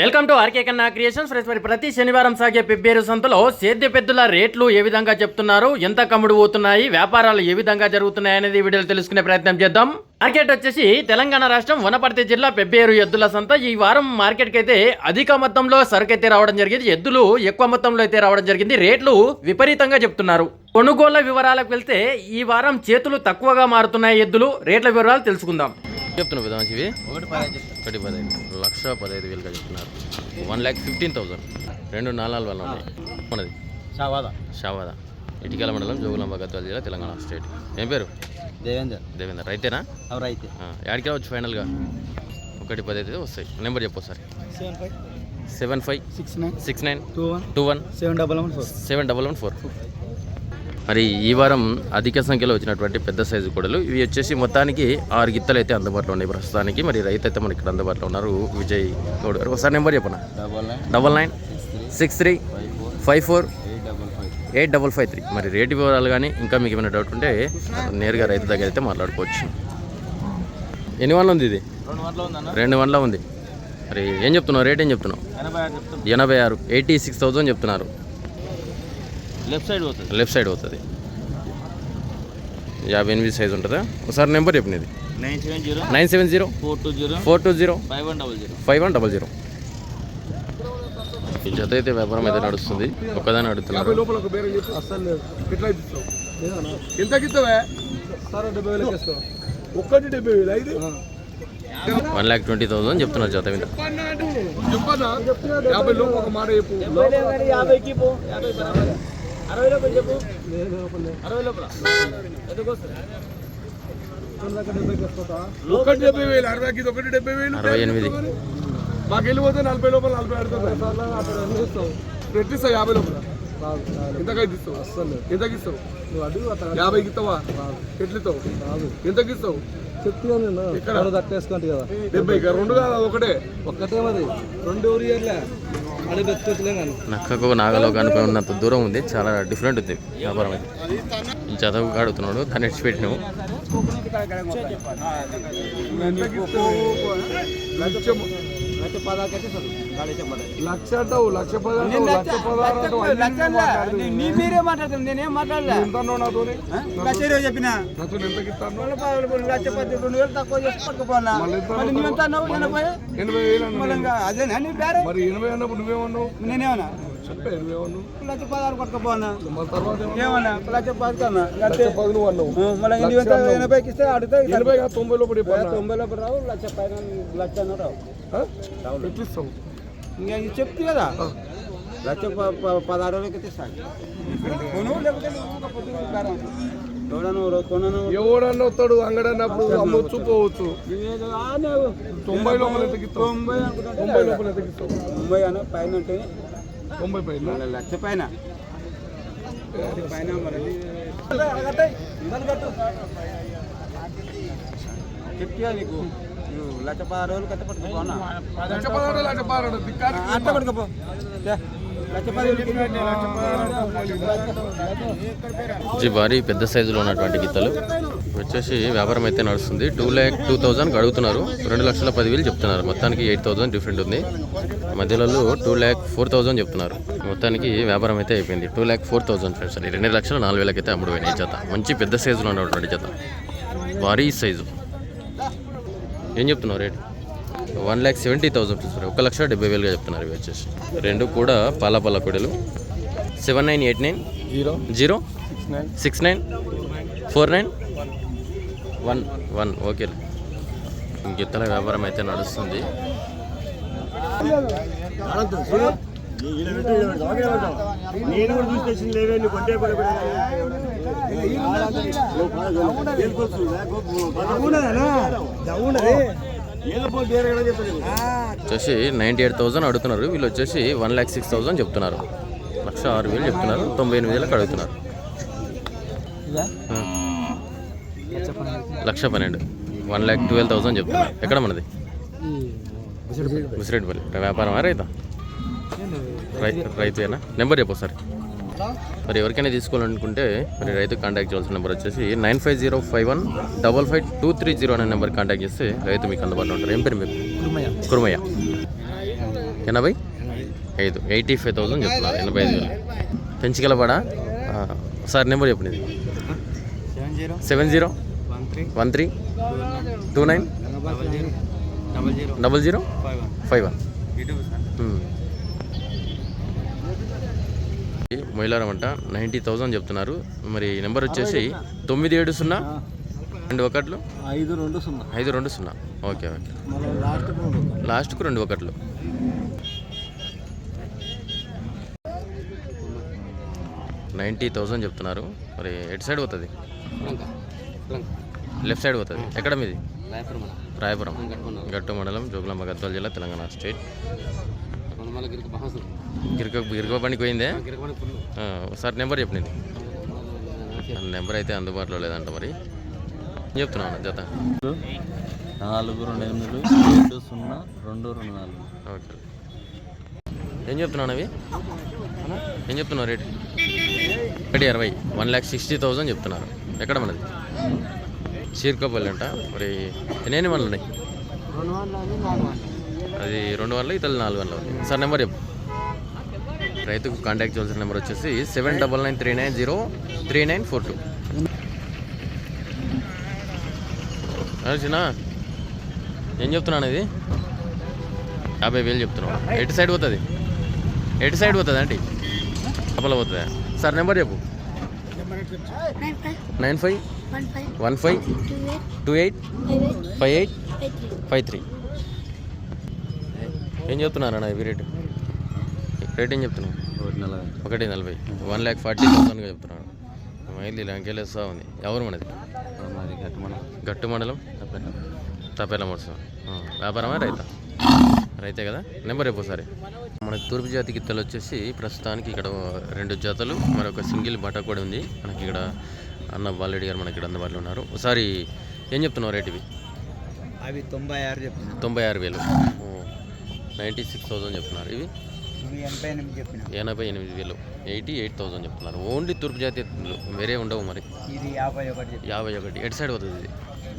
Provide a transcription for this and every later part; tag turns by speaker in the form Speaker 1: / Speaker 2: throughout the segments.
Speaker 1: Welcome to RK Kanna creations. Friends మరి ప్రతి శనివారం సాగే పిబ్బేరు సంతలో సేద్య పెద్దల రేట్లు ఏ విధంగా చెప్తున్నారు? ఎంత కమ్ముడు పోతున్నాయి? వ్యాపారాలు ఏ విధంగా జరుగుతున్నాయి అనేది వీడియోలో తెలుసుకునే ప్రయత్నం చేద్దాం. మార్కెట్ వచ్చేసి తెలంగాణ రాష్ట్రం వనపర్తి జిల్లా పెబ్బేరు ఎద్దుల సంత. ఈ వారం మార్కెట్కి అయితే అధిక మొత్తంలో సరుకు అయితే రావడం జరిగింది. ఎద్దులు ఎక్కువ మొత్తంలో అయితే రావడం జరిగింది. రేట్లు విపరీతంగా చెప్తున్నారు. కొనుగోళ్ళ వివరాలకు వెళ్తే ఈ వారం చేతులు తక్కువగా మారుతున్నాయి ఎద్దులు. రేట్ల వివరాలు తెలుసుకుందాం. చెప్తున్నావు విధానం ఇవి
Speaker 2: ఒకటి పదహైదు
Speaker 1: ఒకటి పదహైదు లక్ష పదహైదు వేలుగా చెప్తున్నారు వన్ ల్యాక్ ఫిఫ్టీన్ థౌసండ్. రెండు నాలుగు వల్ల ఉన్నాయి. మనది
Speaker 2: షావాదా
Speaker 1: షావాదా ఇటికల మండలం జోగులాంబ గద్వాల జిల్లా తెలంగాణ స్టేట్. ఏం పేరు?
Speaker 2: దేవేందర్.
Speaker 1: దేవేందర్. రైతేనా? ఆ, యాడికి రావచ్చు ఫైనల్గా? ఒకటి పది అయితే వస్తాయి. నెంబర్ చెప్పు
Speaker 2: five.
Speaker 1: Seven five
Speaker 2: six nine.
Speaker 1: Six nine
Speaker 2: two one.
Speaker 1: Two one
Speaker 2: seven double one four.
Speaker 1: Seven double one four. మరి ఈ వారం అధిక సంఖ్యలో వచ్చినటువంటి పెద్ద సైజు కొడలు ఇవి వచ్చేసి మొత్తానికి ఆరు గిత్తలు అయితే అందుబాటులో ఉన్నాయి ప్రస్తుతానికి. మరి రైతు అయితే మనకి ఇక్కడ అందుబాటులో ఉన్నారు. విజయ్ గౌడ్ గారు ఒకసారి నెంబర్ చెప్పనా?
Speaker 2: Double nine.
Speaker 1: Six three
Speaker 2: five four eight double five
Speaker 1: three. మరి రేటు వివరాలు కానీ ఇంకా మీకు ఏమైనా డౌట్ ఉంటే నేరుగా రైతు దగ్గర అయితే మాట్లాడుకోవచ్చు. ఎన్ని వందలు ఉంది ఇది?
Speaker 2: రెండు వందలు
Speaker 1: ఉంది. మరి ఏం చెప్తున్నావు? రేట్ ఏం చెప్తున్నావు?
Speaker 2: ఎనభై ఆరు చెప్తాం
Speaker 1: ఎనభై ఆరు ఎయిటీ సిక్స్ థౌజండ్ చెప్తున్నారు.
Speaker 2: లెఫ్ట్ సైడ్ పోతుంది.
Speaker 1: లెఫ్ట్ సైడ్ అవుతుంది యాభై ఎనిమిది సైజ్ ఉంటుందా? ఒకసారి నెంబర్ చెప్పినది
Speaker 2: nine seven zero
Speaker 1: nine seven zero
Speaker 2: four two zero
Speaker 1: four two zero
Speaker 2: five one double zero
Speaker 1: five one double zero ఈ జత అయితే వ్యాపారం అయితే నడుస్తుంది. ఒక్కదాన్ని అడుగుతున్నారు. వన్ ల్యాక్ ట్వంటీ థౌసండ్ చెప్తున్నారు జత మీద.
Speaker 3: యాభై లోపు ఒక మాట చెప్పు.
Speaker 2: అరవై లోపల చెప్పు. అరవై లోపల?
Speaker 3: ఒకటి డెబ్బై వేలు అరవైకి ఇది ఒకటి డెబ్బై వేలు
Speaker 1: అరవై ఎనిమిది.
Speaker 3: మాకు వెళ్ళిపోతే నలభై లోపల నలభై ఆడుతుంది పెట్టిస్తావు యాభై లోపల. ఎంతకైతే ఇస్తావు? అసలు ఎంతకి ఇస్తావు? నువ్వు అడుగు యాభైకి ఇస్తావా? ఎట్లు ఇస్తావు ఎంతకి ఇస్తావు?
Speaker 4: చెప్తున్నాను
Speaker 3: ఇక్కడ
Speaker 4: తట్టేసుకోండి కదా.
Speaker 3: డెబ్బై ఇక రెండు కాదు ఒకటే.
Speaker 4: ఒక్కటే మరి. రెండు ఊరి
Speaker 1: నక్కకు నాగలో కనిపి ఉన్నంత దూరం ఉంది. చాలా డిఫరెంట్ ఉంది వ్యాపారం అయితే. ఈ చదువు అడుగుతున్నాడు దాన్ని ఇచ్చిపెట్టినావు
Speaker 3: పెట్టినాము లక్ష అంటావు లక్ష పదహారు అంటావు.
Speaker 2: నీ మీరే నేనేం మాట్లాడలే?
Speaker 3: ఎంత అన్నావు నాతోని
Speaker 2: లక్ష ఇరవై చెప్పిన?
Speaker 3: ఇస్తాను?
Speaker 2: లక్ష పది రెండు వేలు తక్కువ చేసి పట్టుకుపోనా?
Speaker 3: మళ్ళీ ఎంత
Speaker 2: మళ్ళీ నువ్వెంత అన్నావు? ఎనభై?
Speaker 3: ఎనభై వేలు అన్నావు
Speaker 2: మళ్ళీ ఇంకా అదేనా? నీ పేరు?
Speaker 3: మరి ఎనభై అన్నప్పుడు నువ్వేమన్నావు?
Speaker 2: నేనేమన్నా?
Speaker 3: చెప్పే నువ్వేమన్నావు
Speaker 2: లక్ష పదహారు పట్టుకుపోనా?
Speaker 3: మరి తర్వాత ఏమన్నావు?
Speaker 2: ఏమన్నా? లక్ష పది కన్నా
Speaker 3: లక్ష పది నువ్వు అన్నావు.
Speaker 2: మళ్ళీ నువ్వెంత ఎనభైకి ఇస్తే అడిగితే
Speaker 3: ఎనభై కాదు తొంభై లోపల.
Speaker 2: తొంభై లోపల రావు లక్ష పైన లక్ష అన్న రావు.
Speaker 3: ఆ? ఎట్లు ఇస్తావు
Speaker 2: ఇంకా ఇది చెప్తే కదా. లక్ష పదహారు బేరం. ఎవడన్నా
Speaker 3: వస్తాడు అంగడన్నప్పుడు అమ్మొచ్చు పోవచ్చు తొంభై లోపల
Speaker 2: తొంభై
Speaker 3: తొంభై లోపల
Speaker 2: తొంభై అన్న పైన అంటే
Speaker 3: తొంభై పైన?
Speaker 2: లక్ష పైన. పైన మరి. చెప్తా నీకు. లక్ష పదహారు వేలు కట్ట పట్టుకుపోనా
Speaker 3: లక్ష పదహారు లక్ష పదహారు దిక్కారి
Speaker 2: అట్ట పట్టుకుపో తే. లక్ష పదివేలు
Speaker 1: ఇది భారీ పెద్ద సైజులో ఉన్నటువంటి గిత్తలు వచ్చేసి వ్యాపారం అయితే నడుస్తుంది. టూ ల్యాక్ టూ థౌజండ్ అడుగుతున్నారు. రెండు లక్షల పదివేలు చెప్తున్నారు. మొత్తానికి ఎయిట్ థౌసండ్ డిఫరెంట్ ఉంది. మధ్యలో టూ ల్యాక్ ఫోర్ థౌసండ్ చెప్తున్నారు. మొత్తానికి వ్యాపారం అయితే అయిపోయింది. Two lakh four thousand friends. రెండు లక్షల నాలుగు వేలకి అయితే అమ్ముడు పోయినాయి ఈ జత. మంచి పెద్ద సైజులో ఉన్నటువంటి జత. భారీ సైజు. ఏం చెప్తున్నావు rate? One lakh seventy thousand చూస్తారు ఒక లక్ష డెబ్బై వేలుగా చెప్తున్నారు ఇవి వచ్చేసి. రెండు కూడా పాల పాల కొడలు. Seven nine eight nine.
Speaker 3: Zero.
Speaker 1: Zero.
Speaker 3: Six nine.
Speaker 1: Six nine. Four nine. One one. Okay. గిత్తల వ్యాపారం అయితే నడుస్తుంది.
Speaker 4: నేను కూడా
Speaker 1: వచ్చేసి నైంటీ ఎయిట్ థౌసండ్ అడుగుతున్నారు. వీళ్ళు వచ్చేసి వన్ ల్యాక్ సిక్స్ థౌసండ్ చెప్తున్నారు. లక్ష ఆరు వేలు చెప్తున్నారు. తొంభై ఎనిమిది వేలకు అడుగుతున్నారు. లక్ష పన్నెండు. వన్ ల్యాక్ ట్వెల్వ్ థౌసండ్ చెప్తున్నారు. ఎక్కడ మనది? ముసిరెడ్డిపల్లి వ్యాపారమా రైతా? రై రైతుయేనా నెంబర్ చెప్పు సార్ మరి ఎవరికైనా తీసుకోవాలనుకుంటే మరి రైతు కాంటాక్ట్ చేయాల్సిన నెంబర్ వచ్చేసి nine five zero five one double five two three zero అనే నెంబర్ కాంటాక్ట్ చేస్తే రైతు మీకు అందుబాటులో ఉంటారు. ఏం పేరు మీకు కురుమయ్య. ఎనభై. ఐదు. ఎయిటీ ఫైవ్ థౌసండ్ చెప్తున్నారు. ఎనభై ఐదు వేలు. పెంచగలవాడా సార్ నెంబర్ చెప్పండి
Speaker 2: seven zero. One three.
Speaker 1: Two nine.
Speaker 2: Double zero. Five one
Speaker 1: five one
Speaker 2: YouTube sir
Speaker 1: Moilaram అంట నైంటీ థౌజండ్ చెప్తున్నారు. మరి నెంబర్ వచ్చేసి తొమ్మిది ఏడు సున్నా. రెండు ఒకట్లు?
Speaker 4: ఐదు రెండు సున్నా.
Speaker 1: ఐదు రెండు సున్నా. Okay okay. లాస్ట్కు రెండు ఒకట్లు. నైంటీ థౌజండ్ చెప్తున్నారు. మరి ఎటు సైడ్ పోతుంది? లెఫ్ట్ సైడ్ పోతుంది. ఎక్కడ మీది? రాయపురం గట్టు మండలం. జోగులాంబ గద్వాల జిల్లా తెలంగాణ స్టేట్. గిరిక గిరిక పనికి పోయిందే? ఒకసారి నెంబర్ చెప్పండి నెంబర్ అయితే అందుబాటులో లేదంట మరి. చెప్తున్నాను జత.
Speaker 4: నాలుగు రెండు ఎనిమిది ఏడు సున్నా రెండు రెండు నాలుగు.
Speaker 1: ఓకే. ఏం చెప్తున్నాను అవి? ఏం చెప్తున్నావు రేట్? ఒకటి అరవై. వన్ ల్యాక్ సిక్స్టీ థౌజండ్ చెప్తున్నారు. ఎక్కడ మనది? చీర్కోపల్లి అంట. మరి ఎన్ని వందలు ఉన్నాయి? అది రెండు వందలు ఇతలు నాలుగు వందలు సార్ నెంబర్ చెప్పు. రైతుకు కాంటాక్ట్ చేయాల్సిన నెంబర్ వచ్చేసి seven double nine three nine zero three nine four two చిన్న ఏం చెప్తున్నాను ఇది యాభై వేలు చెప్తున్నావు. ఎటు సైడ్ పోతుంది? ఎటు సైడ్ పోతుంది అండి కపల పోతుందా? సార్ నెంబర్ చెప్పు.
Speaker 5: Nine five one five two eight five eight
Speaker 1: five
Speaker 5: three
Speaker 1: three ఏం చెప్తున్నారన్న ఇవి రేటు రేట్ ఏం చెప్తున్నావు?
Speaker 4: ఒకటి నలభై.
Speaker 1: ఒకటి నలభై వన్ ల్యాక్ ఫార్టీ థౌసండ్గా చెప్తున్నాడు. మైలు లంకెలేస్తా ఉంది. ఎవరు మనది?
Speaker 4: గట్టి మనం
Speaker 1: గట్టు మండలం తపేల మోసం వ్యాపారమా రైతా? రైతే కదా? నెంబర్ చెప్పు సరే మనకి తూర్పు జాతి గిత్తలు వచ్చేసి ప్రస్తుతానికి ఇక్కడ రెండు జతలు మరొక సింగిల్ బట్ట కూడా ఉంది. మనకి ఇక్కడ అన్న బాలరెడ్డి గారు మనకి ఇక్కడ అందుబాటులో ఉన్నారు. ఒకసారి ఏం చెప్తున్నావు రేట్ ఇవి?
Speaker 2: అవి తొంభై ఆరు చెప్తున్నా.
Speaker 1: తొంభై ఆరు వేలు. నైంటీ సిక్స్ థౌసండ్ చెప్తున్నారు. ఇవి?
Speaker 2: ఎనభై ఎనిమిది
Speaker 1: వేలు. ఎయిటీ ఎయిట్ థౌసండ్ చెప్తున్నారు. ఓన్లీ తూర్పు జాతి ఎత్తులు. వేరే ఉండవు మరి.
Speaker 2: ఇది యాభై ఒకటి
Speaker 1: యాభై ఒకటి. ఎటు సైడ్ ఇది?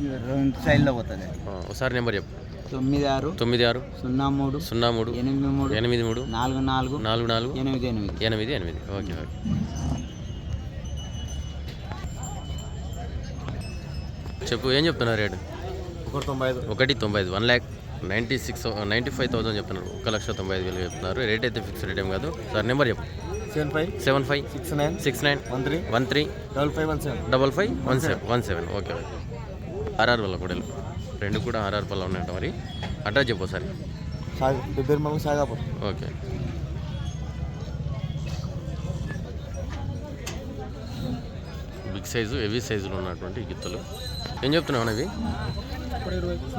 Speaker 2: ఇది రెండు సైడ్లో పోతుంది
Speaker 1: ఒకసారి నెంబర్ చెప్పు.
Speaker 2: తొమ్మిది ఆరు
Speaker 1: తొమ్మిది ఆరు
Speaker 2: సున్నా మూడు
Speaker 1: సున్నా మూడు
Speaker 2: ఎనిమిది మూడు
Speaker 1: ఎనిమిది మూడు
Speaker 2: నాలుగు నాలుగు
Speaker 1: నాలుగు నాలుగు
Speaker 2: ఎనిమిది ఎనిమిది.
Speaker 1: ఎనిమిది ఎనిమిది. Okay okay. చెప్పు ఏం చెప్తున్నారు రేటు?
Speaker 4: ఒకటి తొంభై ఐదు.
Speaker 1: ఒకటి తొంభై ఐదు one lakh. Ninety six ninety five thousand చెప్తున్నారు. ఒక లక్ష తొంభై ఐదు వేలు చెప్తున్నారు. రేట్ అయితే ఫిక్స్ రేట్ ఏం కాదు. సార్ నెంబర్ చెప్పు.
Speaker 4: Seven five
Speaker 1: seven five
Speaker 4: six nine
Speaker 1: six nine
Speaker 4: one three
Speaker 1: one three
Speaker 4: double five one seven.
Speaker 1: Double five one seven. One seven. Okay okay. RR వల్ల కూడా రెండు కూడా ఆర్ఆర్ పల్ల ఉన్నాయంట మరి. అడ్రస్ చెప్పు sir
Speaker 4: Sagapur
Speaker 1: okay. Big size heavy సైజులో ఉన్నటువంటి గిత్తలు. ఏం చెప్తున్నావు అవి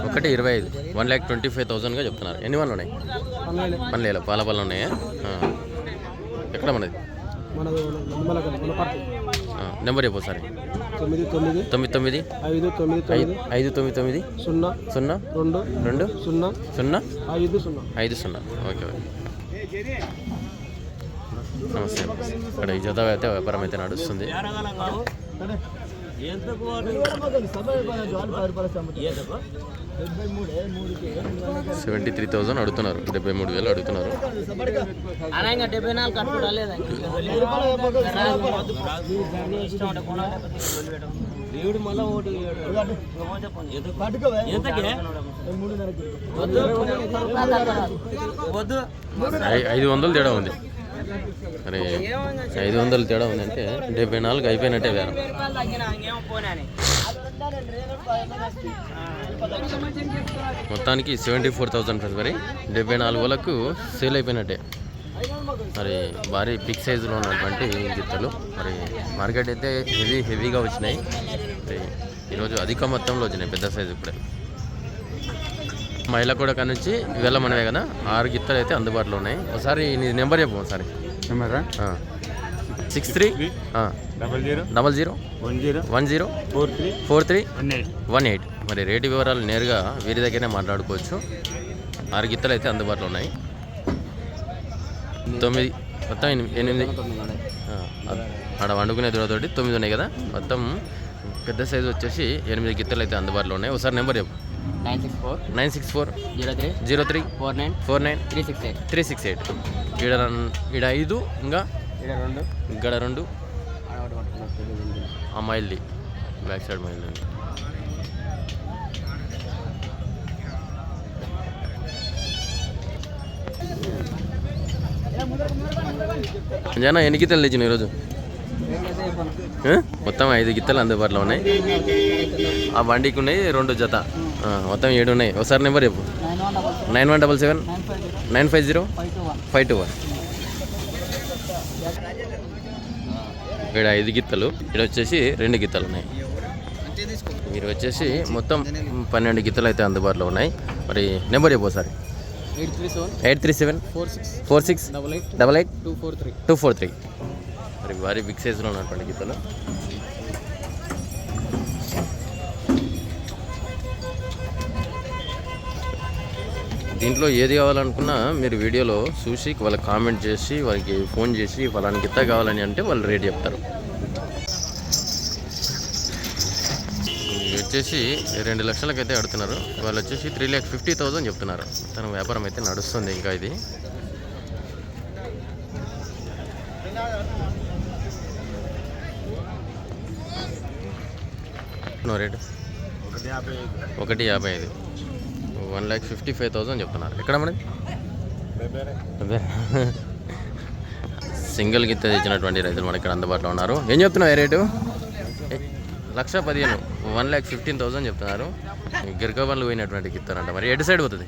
Speaker 1: ఒకటి ఇరవై ఐదు. వన్ ల్యాక్ ట్వంటీ ఫైవ్ థౌసండ్గా చెప్తున్నారు. ఎన్ని వాళ్ళు ఉన్నాయి? పనిలేల పాల పళ్ళు ఉన్నాయా. ఎక్కడ మనది? నెంబర్ చెప్పు సరే
Speaker 3: తొమ్మిది తొమ్మిది.
Speaker 1: తొమ్మిది తొమ్మిది.
Speaker 3: ఐదు తొమ్మిది
Speaker 1: ఐదు
Speaker 3: తొమ్మిది
Speaker 1: తొమ్మిది.
Speaker 3: సున్నా.
Speaker 1: సున్నా.
Speaker 3: రెండు.
Speaker 1: రెండు.
Speaker 3: సున్నా.
Speaker 1: సున్నా.
Speaker 3: ఐదు సున్నా.
Speaker 1: ఐదు సున్నా. Okay okay. నమస్తే. ఇక్కడ ఈ జత అయితే వ్యాపారం అయితే నడుస్తుంది. సెవెంటీ త్రీ థౌజండ్ అడుగుతున్నారు. డెబ్బై మూడు వేలు అడుగుతున్నారు.
Speaker 6: దేవుడు మళ్ళీ వద్దు.
Speaker 1: ఐదు వందలు తేడా ఉంది. మరి ఐదు వందలు తేడా ఉంది అంటే డెబ్బై నాలుగు అయిపోయినట్టే వేరే మొత్తానికి సెవెంటీ ఫోర్ థౌసండ్ మరి. డెబ్బై నాలుగు వేలకు సేల్ అయిపోయినట్టే. మరి భారీ బిగ్ సైజులో ఉన్నటువంటి గిత్తలు. మరి మార్కెట్ అయితే హెవీ హెవీగా వచ్చినాయి. మరి ఈరోజు అధిక మొత్తంలో వచ్చినాయి పెద్ద సైజు ఇప్పుడే. మహిళ కూడా నుంచి ఇవాళ మనమే కదా? ఆరు గిత్తలు అయితే అందుబాటులో ఉన్నాయి. ఒకసారి నీ నెంబర్ చెప్పు ఒకసారి.
Speaker 2: నెంబరా?
Speaker 1: Six three?
Speaker 2: Double zero.
Speaker 1: Double zero?
Speaker 2: One zero.
Speaker 1: One zero?
Speaker 2: Four three.
Speaker 1: Four three?
Speaker 2: One eight.
Speaker 1: One eight. మరి రేటు వివరాలు నేరుగా వీరి దగ్గరనే మాట్లాడుకోవచ్చు. ఆరు గిత్తలు అయితే అందుబాటులో ఉన్నాయి. తొమ్మిది. మొత్తం ఎనిమిది. ఆడ వండుకునే దూడతోటి తొమ్మిది ఉన్నాయి కదా? మొత్తం పెద్ద సైజు వచ్చేసి ఎనిమిది గిత్తలు అయితే అందుబాటులో ఉన్నాయి. ఒకసారి నెంబర్ చెప్పు.
Speaker 6: Nine six four
Speaker 1: nine six four
Speaker 6: zero three
Speaker 1: zero three
Speaker 6: four nine
Speaker 1: four nine
Speaker 6: three six eight
Speaker 1: three six eight ఈడ ఈడ ఐదు ఇంకా
Speaker 6: ఇక్కడ రెండు.
Speaker 1: ఇక్కడ రెండు. ఆ మైల్ది బ్యాక్ సైడ్ మైల్ది. జన ఎన్ని గిత్తలు తెచ్చిన ఈరోజు? మొత్తం ఐదు గిత్తలు అందుబాటులో ఉన్నాయి. ఆ బండికి ఉన్నాయి రెండు జత. మొత్తం ఏడు ఉన్నాయి. ఒకసారి నెంబర్ చెప్పు. Nine one double seven nine five zero five two one. ఇక్కడ ఐదు గిత్తలు ఇక్కడ వచ్చేసి రెండు గిత్తలు ఉన్నాయి. మీరు వచ్చేసి మొత్తం పన్నెండు గిత్తలు అయితే అందుబాటులో ఉన్నాయి. మరి నెంబర్ చెప్పు ఒకసారి.
Speaker 6: Eight three seven
Speaker 1: eight three seven
Speaker 6: four six
Speaker 1: four six
Speaker 6: double eight
Speaker 1: double eight
Speaker 6: two four three.
Speaker 1: Two four three. మరి భారీ బిగ్ సైజులో ఉన్నటువంటి గీతలు. దీంట్లో ఏది కావాలనుకున్నా మీరు వీడియోలో చూసి వాళ్ళకి కామెంట్ చేసి వాళ్ళకి ఫోన్ చేసి ఫలాని గిత్త కావాలని అంటే వాళ్ళు రేట్ చెప్తారు. వచ్చేసి రెండు లక్షలకైతే అడుగుతున్నారు వాళ్ళు వచ్చేసి త్రీ ల్యాక్ ఫిఫ్టీ థౌజండ్ చెప్తున్నారు. తన వ్యాపారం అయితే నడుస్తుంది ఇంకా ఇది. రేట్? ఒకటి యాభై ఐదు. One lakh fifty five thousand చెప్తున్నారు. ఎక్కడ అదే సింగిల్ గిత్త తెచ్చినటువంటి రైతులు మనకి ఇక్కడ అందుబాటులో ఉన్నారు. ఏం చెప్తున్నావు ఏ రేటు? లక్ష పదిహేను. వన్ ల్యాక్ ఫిఫ్టీన్ థౌసండ్ చెప్తున్నారు. గిరికబండ్లు పోయినటువంటి గిత్తారంట. మరి ఎటు సైడ్ పోతుంది?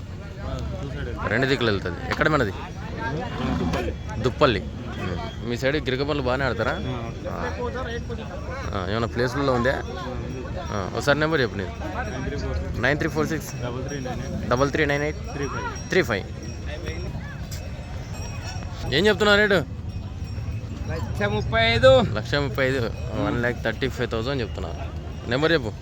Speaker 1: రెండు దిక్కులు వెళ్తుంది. ఎక్కడ మనది? దుప్పల్లి. మీ సైడ్ గిరికబండ్లు బాగానే ఆడతారా? ఏమైనా ప్లేస్లలో ఉందా? ఒకసారి నెంబర్ చెప్పు నీది. Nine three four six double three nine eight three five. ఏం చెప్తున్నారు రేటు?
Speaker 6: లక్ష ముప్పై ఐదు.
Speaker 1: లక్ష ముప్పై ఐదు. One lakh thirty five thousand చెప్తున్నారు. నెంబర్ చెప్పు.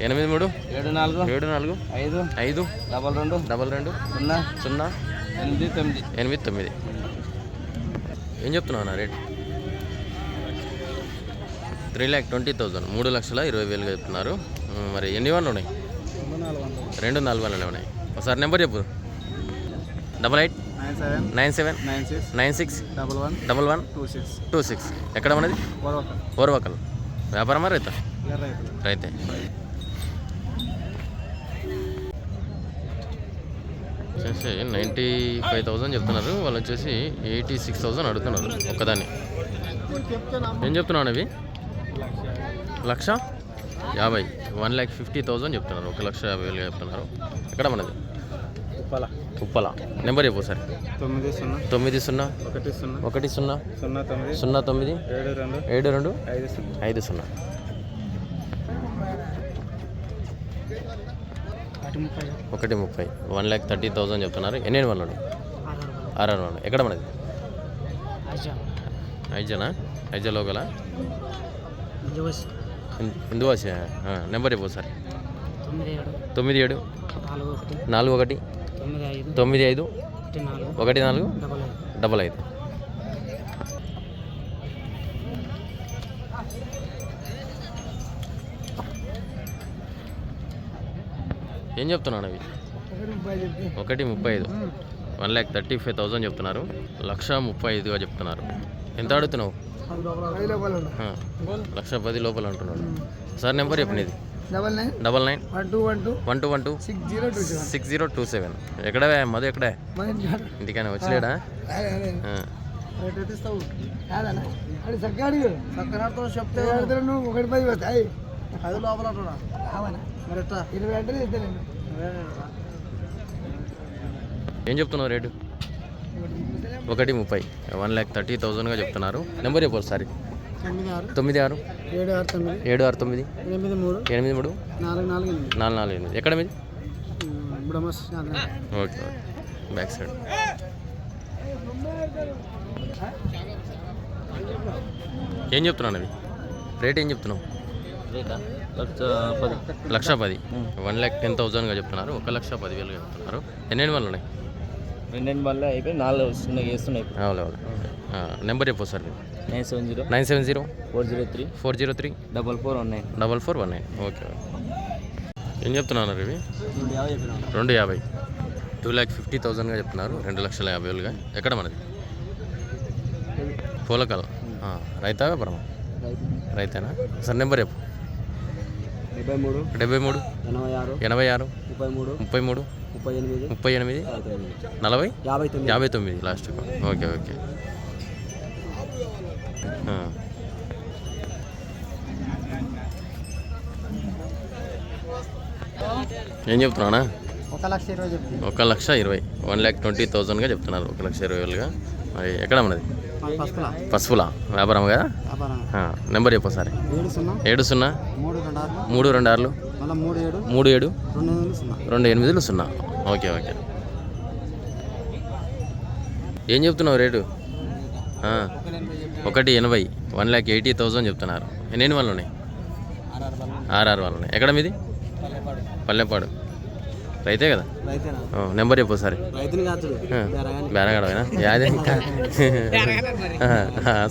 Speaker 1: ఎనిమిది మూడు.
Speaker 6: ఏడు నాలుగు.
Speaker 1: ఏడు నాలుగు.
Speaker 6: ఐదు.
Speaker 1: ఐదు.
Speaker 6: డబల్ రెండు.
Speaker 1: డబల్ రెండు.
Speaker 6: సున్నా.
Speaker 1: సున్నా.
Speaker 6: ఎనిమిది తొమ్మిది.
Speaker 1: ఎనిమిది తొమ్మిది. ఏం చెప్తున్నావు అన్న rate? Three lakh twenty thousand మూడు లక్షల ఇరవై వేలుగా చెప్తున్నారు మరి ఎన్ని వన్లు ఉన్నాయి? రెండు నాలుగు వన్లు ఉన్నాయి. ఒకసారి నెంబర్ చెప్పు. Double eight
Speaker 2: nine seven
Speaker 1: nine
Speaker 2: six double one
Speaker 1: double one
Speaker 2: two six
Speaker 1: two six. ఎక్కడ
Speaker 2: పొరవక
Speaker 1: ఓర్వకల్ వ్యాపారమా రైతా? రైతే. వచ్చేసి నైంటీ ఫైవ్ థౌసండ్ చెప్తున్నారు. వాళ్ళు వచ్చేసి ఎయిటీ సిక్స్ థౌసండ్ అడుగుతున్నారు ఒక్కదాన్ని. ఏం చెప్తున్నాను అవి లక్ష? యాభై. వన్ ల్యాక్ ఫిఫ్టీ థౌసండ్ చెప్తున్నారు. ఒక లక్ష యాభై వేలు చెప్తున్నారు. ఎక్కడ మనది?
Speaker 2: ఉప్పల.
Speaker 1: ఉప్పల. నెంబర్ చెప్పు సార్.
Speaker 2: తొమ్మిది సున్నా.
Speaker 1: తొమ్మిది సున్నా.
Speaker 2: ఒకటి సున్నా.
Speaker 1: ఒకటి సున్నా.
Speaker 2: సున్నా తొమ్మిది.
Speaker 1: సున్నా తొమ్మిది.
Speaker 2: ఏడు రెండు.
Speaker 1: ఏడు రెండు.
Speaker 2: ఐదు సున్నా.
Speaker 1: ఐదు సున్నా. ఒకటి ముప్పై. వన్ ల్యాక్ థర్టీ థౌసండ్ చెప్తున్నారు. ఎన్ని వాళ్ళు ఆర్ఆర్ వాళ్ళు ఎక్కడ మనది? ఐజనా? ఐజా లోకల? హిందూవాసి నెంబర్ చెప్పు సార్
Speaker 6: తొమ్మిది ఏడు. నాలుగు ఒకటి తొమ్మిది ఐదు. ఒకటి నాలుగు. డబల్ ఐదు.
Speaker 1: ఏం చెప్తున్నాను అవి? ఒకటి ముప్పై ఐదు. One lakh thirty five thousand చెప్తున్నారు. లక్ష ముప్పై ఐదుగా చెప్తున్నారు. ఎంత అడుగుతున్నావు? లక్ష పది లోపల అంటున్నాడు. సార్ నెంబర్ చెప్పు నీది
Speaker 2: double nine
Speaker 1: double nine
Speaker 2: one two one two
Speaker 1: one two one two
Speaker 2: six zero two seven.
Speaker 1: Six zero two seven. ఎక్కడ మధు ఎక్కడే? ఇంటికైనా వచ్చలేడా?
Speaker 2: చెప్తే నువ్వు ఒకటి పది పోతాయి అది లోపల ఉంటున్నా అవునా మరి ఎట్లా? ఇరవై అంటే ఇస్తే నేను
Speaker 1: ఏం చెప్తున్నావు రేటు? ఒకటి ముప్పై. వన్ ల్యాక్ థర్టీ థౌజండ్గా చెప్తున్నారు. నెంబర్ చెప్పు ఒకసారి.
Speaker 2: తొమ్మిది ఆరు. ఏడు ఆరు తొమ్మిది. ఎనిమిది మూడు.
Speaker 1: ఎనిమిది మూడు.
Speaker 2: నాలుగు నాలుగు ఎనిమిది.
Speaker 1: ఎక్కడ మీది? Okay okay. Back side. ఏం చెప్తున్నాను అవి రేట్ ఏం చెప్తున్నావు?
Speaker 4: రేటా? లక్ష పది.
Speaker 1: లక్ష పది. వన్ ల్యాక్ టెన్ థౌజండ్గా చెప్తున్నారు. ఒక లక్ష పదివేలుగా చెప్తున్నారు. ఎన్ని వాళ్ళు ఉన్నాయి
Speaker 4: రెండేళ్ళు మళ్ళీ అయిపోయి నాలుగు వస్తున్నాయి వేస్తున్నాయి ఇప్పుడు.
Speaker 1: అవును అవును. నెంబర్ చెప్పు sir
Speaker 4: nine seven zero
Speaker 1: nine seven zero
Speaker 4: four zero three
Speaker 1: four zero three
Speaker 4: double four one nine.
Speaker 1: Double four one nine. Okay ఏం చెప్తున్నారు ఇవి? రెండు యాభై టూ ల్యాక్ ఫిఫ్టీ థౌజండ్గా చెప్తున్నారు. రెండు లక్షల యాభై వేలుగా. ఎక్కడ మనది? పూలకాలం. రైతా. వ్యాపారమా రైతేనా? సార్ నెంబర్ చెప్పు.
Speaker 2: డెబ్బై మూడు
Speaker 1: డెబ్బై మూడు
Speaker 2: ఎనభై ఆరు
Speaker 1: ఎనభై ఆరు
Speaker 2: ముప్పై మూడు
Speaker 1: ముప్పై మూడు
Speaker 2: ముప్పై ఎనిమిది
Speaker 1: ముప్పై ఎనిమిది నలభై
Speaker 2: యాభై తొమ్మిది.
Speaker 1: యాభై తొమ్మిది లాస్ట్ ఓకే ఓకే. ఏం చెప్తున్నానా
Speaker 2: ఒక లక్ష ఇరవై
Speaker 1: ఒక లక్ష ఇరవై. వన్ ల్యాక్ ట్వంటీ థౌజండ్గా చెప్తున్నారు. ఒక లక్ష ఇరవై వేలుగా. మరి ఎక్కడ ఉన్నది?
Speaker 2: పసుపుల.
Speaker 1: పసుపులా. వ్యాపారం కదా? నెంబర్ చెప్పు సార్
Speaker 2: ఏడు సున్నా
Speaker 1: ఏడు సున్నా
Speaker 2: మూడు రెండు ఆరు
Speaker 1: మూడు రెండు ఆరులు
Speaker 2: మూడు ఏడు. రెండు
Speaker 1: ఎనిమిదిలు సున్నా. Okay okay. ఏం చెప్తున్నావు రేటు? ఒకటి ఎనభై వన్ ల్యాక్ ఎయిటీ థౌజండ్ చెప్తున్నారు. ఎన్ని వాళ్ళు ఉన్నాయి ఆర్ఆర్ వాళ్ళు ఉన్నాయి ఎక్కడ మీది? పల్లెపాడు. రైతే కదా? నెంబర్ చెప్పు సరే బేరగడమేనా యాదే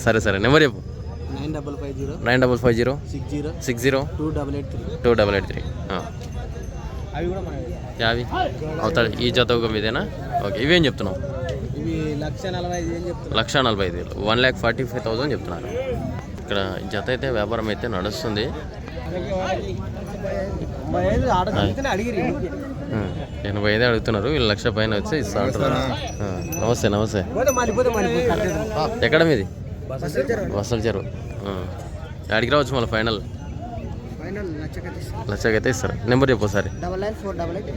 Speaker 1: సరే సరే. నెంబర్ చెప్పు.
Speaker 2: Nine double five zero.
Speaker 1: Nine double five zero.
Speaker 2: Six zero.
Speaker 1: Six zero.
Speaker 2: Two double eight three.
Speaker 1: Two double eight three.
Speaker 2: అవి కూడా
Speaker 1: యావి అవుతాడు ఈ జత ఒక మీదేనా? ఓకే. ఇవేం చెప్తున్నావు?
Speaker 2: ఇవి లక్ష నలభై ఐదు చెప్తున్నారు
Speaker 1: లక్ష నలభై ఐదు వేలు. One lakh forty five thousand చెప్తున్నారు. ఇక్కడ జత అయితే వ్యాపారం అయితే నడుస్తుంది. ఎనభై ఐదు అడుగుతున్నారు. వీళ్ళు లక్ష పైన వచ్చి ఇస్తా అంటున్నారు. ఆ, నమస్తే నమస్తే. ఎక్కడ మీది? వసల చెరువు ఆ. ఆడికి రావచ్చు మళ్ళీ ఫైనల్? లక్షకైతే ఇస్తారు నెంబర్ చెప్పు ఒకసారి.
Speaker 2: Double nine four double eight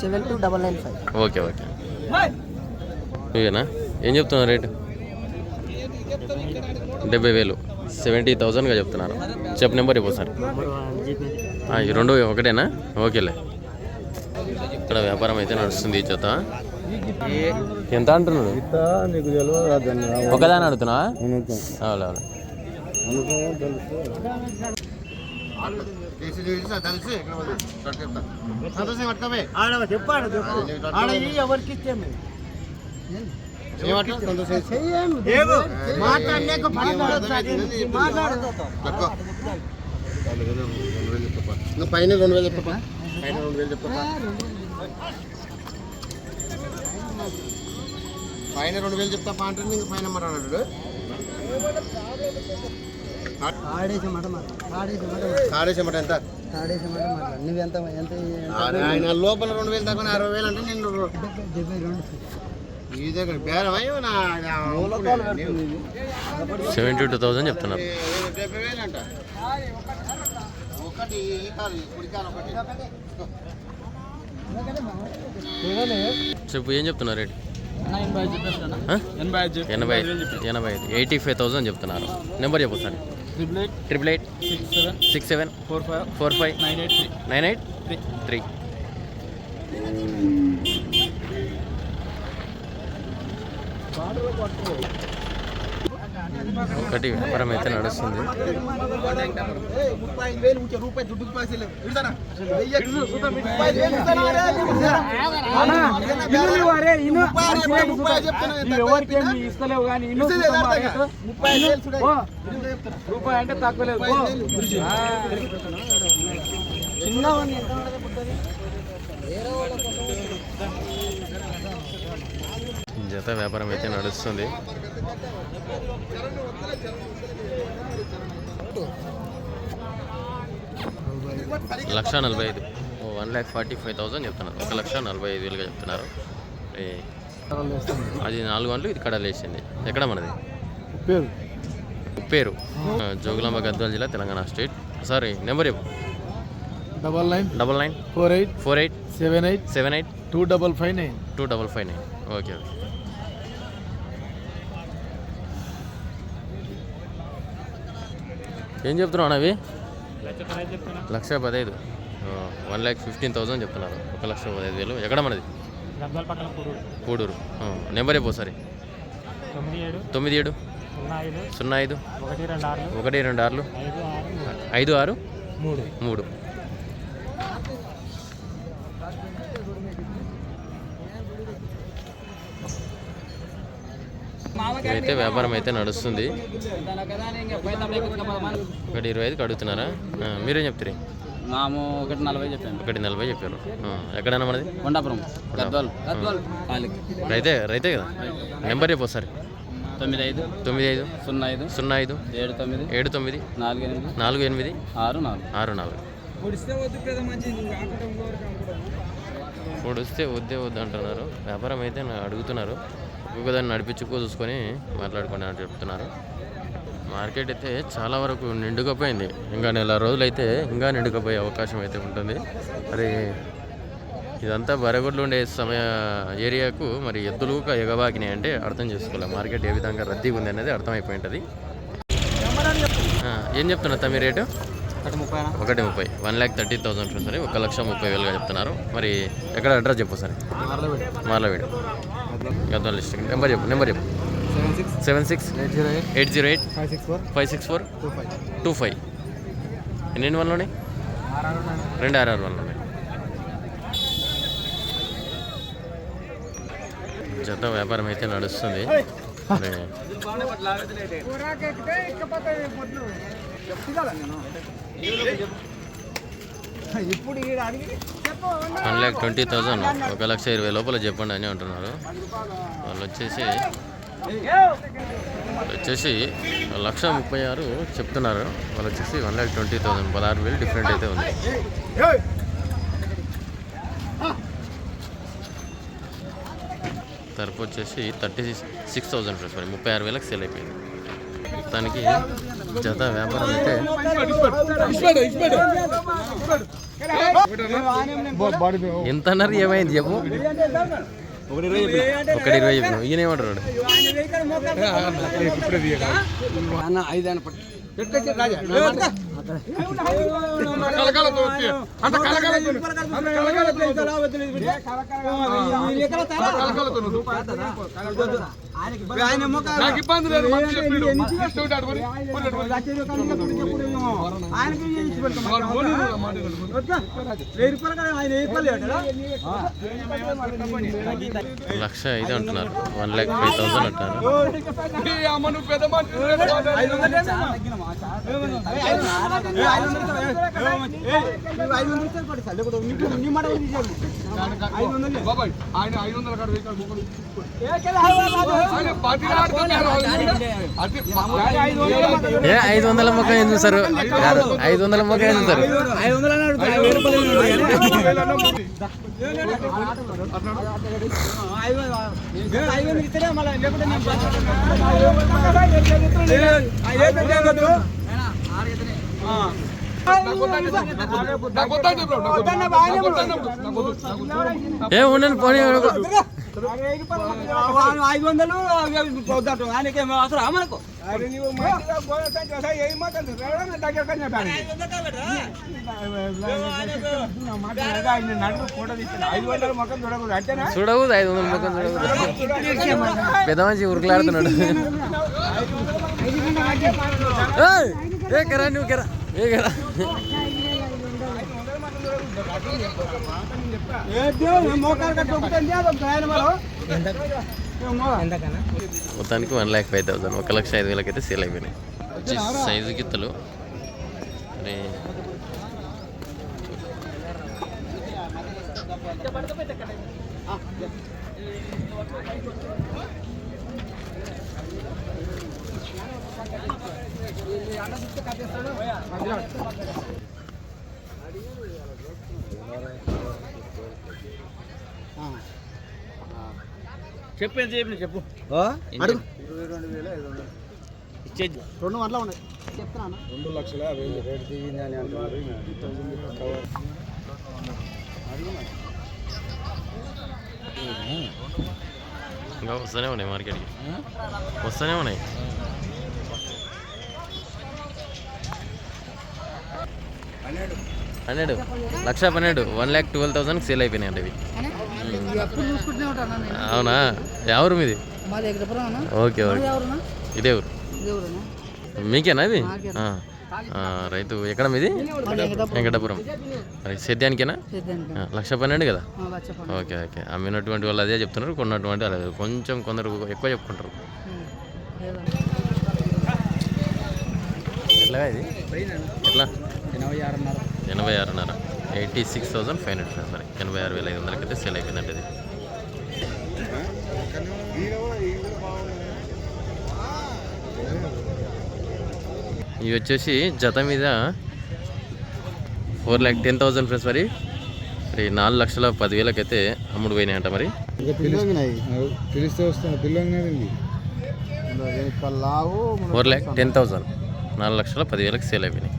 Speaker 2: seven two double nine five.
Speaker 1: Okay okay. ఇవేనా? ఏం చెప్తున్నారు రేటు? డెబ్బై వేలు. సెవెంటీ థౌజండ్గా చెప్తున్నారు. చెప్పు నెంబర్ ఇవ్వు సార్ ఈ రెండు ఒకటేనా? ఓకేలే. ఇక్కడ వ్యాపారం అయితే నడుస్తుంది ఈ జత. ఎంత అంటున్నాడు? ఒకదాని అడుగుతున్నా అవును.
Speaker 2: ఎవరికి ఇచ్చాము మాట్లాడలేక
Speaker 3: పైన రెండు వేలు చెప్పప్ప పైన రెండు వేలు చెప్పప్ప పైన రెండు వేలు చెప్తా అంటే నీకు పైన మరి అన్నాడు. ఎంత? ఆయన లోపల రెండు వేలు తక్కువ అరవై వేలు అంటే నేను ఈ దగ్గర బేరం
Speaker 1: సెవెంటీ టూ థౌజండ్ చెప్తున్నారు.
Speaker 3: డెబ్బై వేలు అంట. ఒకటి ఈ
Speaker 1: చెప్పు ఏం చెప్తున్నారు రేటు?
Speaker 6: ఎనభై ఐదు
Speaker 1: ఎనభై ఐదు ఎనభై ఐదు ఎయిటీ ఫైవ్ థౌజండ్ చెప్తున్నారు. నెంబర్ చెప్పు sir
Speaker 6: triple eight
Speaker 1: triple eight
Speaker 6: six seven
Speaker 1: six seven
Speaker 6: four five
Speaker 1: four five
Speaker 6: nine eight three
Speaker 1: nine eight
Speaker 6: three
Speaker 1: three ఒకటి వ్యాపారం అయితే నడుస్తుంది.
Speaker 2: రూపాయి
Speaker 6: అంటే తక్కువ లేదు
Speaker 1: జత వ్యాపారం అయితే నడుస్తుంది. లక్ష నలభై ఐదు. One lakh forty five thousand చెప్తున్నారు. ఒక లక్ష నలభై ఐదు వేలుగా చెప్తున్నారు. అది నాలుగు వందలు ఇది కడ లేచింది ఎక్కడ మనది?
Speaker 2: పేరు
Speaker 1: జోగులాంబ గద్వాల జిల్లా తెలంగాణ స్టేట్. సారీ నెంబర్ చెప్పు.
Speaker 2: Double nine
Speaker 1: double nine
Speaker 2: four eight
Speaker 1: four eight
Speaker 2: seven eight
Speaker 1: seven eight
Speaker 2: two double five nine.
Speaker 1: Two double five nine. Okay okay. ఏం చెప్తున్నావు అవి? లక్ష పదహైదు వన్ ల్యాక్ ఫిఫ్టీన్ థౌసండ్ చెప్తున్నారు. ఒక లక్ష పదహైదు వేలు. ఎక్కడ మనది? కూడూరు. నెంబర్ చెప్పు సరే
Speaker 6: తొమ్మిది ఏడు. సున్నా ఐదు. ఒకటి రెండు
Speaker 1: ఆరులు.
Speaker 6: ఐదు ఆరు.
Speaker 1: ఐదు ఆరు.
Speaker 6: మూడు.
Speaker 1: మూడు. అయితే వ్యాపారం అయితే నడుస్తుంది. ఒకటి ఇరవై ఐదుకి అడుగుతున్నారా? మీరేం చెప్తారు?
Speaker 4: నాము ఒకటి నలభై చెప్పాను.
Speaker 1: ఒకటి నలభై చెప్పారు. ఎక్కడైనా మనది?
Speaker 4: కొండాపురం. గద్వాల్. గద్వాల్ కాలికి
Speaker 1: రైతే రైతే కదా? నెంబర్ చెప్పు ఒకసారి.
Speaker 4: తొమ్మిది ఐదు.
Speaker 1: తొమ్మిది ఐదు.
Speaker 4: సున్నా ఐదు.
Speaker 1: సున్నా ఐదు.
Speaker 4: ఏడు తొమ్మిది.
Speaker 1: ఏడు తొమ్మిది.
Speaker 4: నాలుగు ఎనిమిది.
Speaker 1: నాలుగు ఎనిమిది.
Speaker 4: ఆరు నాలుగు.
Speaker 1: ఆరు నాలుగు. పొడిస్తే వద్దే వద్దు అంటున్నారు. వ్యాపారం అయితే అడుగుతున్నారు. దాన్ని నడిపించుకో చూసుకొని మాట్లాడుకుని అని చెప్తున్నారు. మార్కెట్ అయితే చాలా వరకు నిండుకపోయింది. ఇంకా నెల రోజులు అయితే ఇంకా నిండుకపోయే అవకాశం అయితే ఉంటుంది. మరి ఇదంతా బరగొడ్లు ఉండే సమయ ఏరియాకు మరి ఎద్దులు ఎగబాకినాయి అంటే అర్థం చేసుకోవాలి మార్కెట్ ఏ విధంగా రద్దీగా ఉంది అనేది అర్థమైపోయి ఉంటుంది. ఏం చెప్తున్నారు తమ్మి రేటు?
Speaker 2: ఒకటి ముప్పై
Speaker 1: ఒకటి ముప్పై. వన్ ల్యాక్ థర్టీ థౌసండ్ సరే ఒక లక్ష ముప్పై వేలుగా చెప్తున్నారు మరి ఎక్కడ అడ్రస్ చెప్పు సరే. మార్లవీడు. గద్వాల డిస్ట్రిక్ట్ నెంబర్ చెప్పు నెంబర్ చెప్పు.
Speaker 2: Seven six? Eight zero eight?
Speaker 1: Eight zero eight?
Speaker 2: Five six four?
Speaker 1: Five six four?
Speaker 2: Two five.
Speaker 1: Two five. ఎన్ని వన్లు ఉన్నాయి రెండు ఆరు ఆరు వన్లు ఉన్నాయి జత వ్యాపారం అయితే నడుస్తుంది.
Speaker 2: ఇప్పుడు
Speaker 1: వన్ ల్యాక్ ట్వంటీ థౌజండ్. ఒక లక్ష ఇరవై లోపల చెప్పండి అని అంటున్నారు. వాళ్ళు వచ్చేసి వచ్చేసి లక్ష ముప్పై ఆరు చెప్తున్నారు. వాళ్ళు వచ్చేసి వన్ ల్యాక్ ట్వంటీ థౌసండ్ పదహారు వేలు డిఫరెంట్ అయితే ఉంది. తరపు వచ్చేసి థర్టీ సిక్స్ థౌసండ్ ప్లస్ మరి ముప్పై ఆరు వేలకు సేల్ అయిపోయింది. మొత్తానికి జత వ్యాపారం అయితే ఎంత అన్నారు? ఏమైంది చెప్పు. ఒకటి ఇరవై చెప్పిన ఈయన ఏమంటారు
Speaker 2: అన్న ఐదు అని పట్టు.
Speaker 3: కలకాలతో నాకు ఇబ్బంది లేదు మంచి చెప్పిండు.
Speaker 1: లక్ష ఐదు అంటున్నారు. వన్ ల్యాక్ ఫైవ్ థౌసండ్
Speaker 3: బాబాయ్ ఆయన ఐదు వందల కాడ
Speaker 1: ఏ ఐదు వందల మొక్క ఏం చూసారు కాదు ఐదు వందల మొక్క ఏం చూసారు. ఏ ఉండండి పోనీ
Speaker 2: ఐదు వందలు పొద్దుట ఆయనకి అవసరం మనకు.
Speaker 1: చూడకూడదు ఐదు వందల చూడకూడదు. పెద్ద ఉరుకులాడుతున్నాడు. ఏయ్! ఏ కరా నువ్వు కరా ఏ కరా. మొత్తానికి వన్ ల్యాక్ ఫైవ్ థౌసండ్ ఒక లక్ష ఐదు వేలకైతే సేల్ అయిపోయినాయి. వచ్చి సైజు గిత్తలు. మరి
Speaker 4: ఎంత చెప్పిన చెప్పు.
Speaker 2: అడుగు.
Speaker 4: ఇచ్చేది.
Speaker 2: రెండు వందలు ఉన్నాయి. చెప్తున్నా
Speaker 3: రెండు లక్షల యాభై వేలు.
Speaker 2: రేటు దిగింది అని అంటున్నారు.
Speaker 1: ఇంకా వస్తూనే ఉన్నాయి మార్కెట్కి. వస్తూనే ఉన్నాయి. పన్నెండు. లక్ష పన్నెండు. One lakh twelve thousand sale అయిపోయినాయి ఇవి
Speaker 2: నేను
Speaker 1: అవునా? ఎవరు మీది?
Speaker 2: మాది ఎక్కడపురం అన్న
Speaker 1: ఓకే ఓకే. ఇదే ఊరు. మీకేనా ఇది? రైతు ఎక్కడ మీది? వెంకటపురం. సేద్యానికేనా? లక్ష పన్నెండు కదా? Okay okay. అమ్మినటువంటి వాళ్ళు అదే చెప్తున్నారు కొన్నటువంటి వాళ్ళు కొంచెం కొందరు ఎక్కువ చెప్పుకుంటారు. ఎట్లా ఇది? ఎట్లా?
Speaker 2: ఎనభై ఆరున్నర.
Speaker 1: Eighty six thousand five hundred మరి. ఎనభై ఆరు వేల ఐదు వందలకైతే సేల్ అయిపోయిందండి ఇది. ఇవి వచ్చేసి జత మీద four lakh ten thousand friends మరి. మరి నాలుగు లక్షల పదివేలకైతే అమ్ముడు మరి.
Speaker 7: వస్తాను పిల్లలు లావు
Speaker 1: ఫోర్ ల్యాక్ టెన్ థౌసండ్. నాలుగు లక్షల పదివేలకు సేల్ అయిపోయినాయి.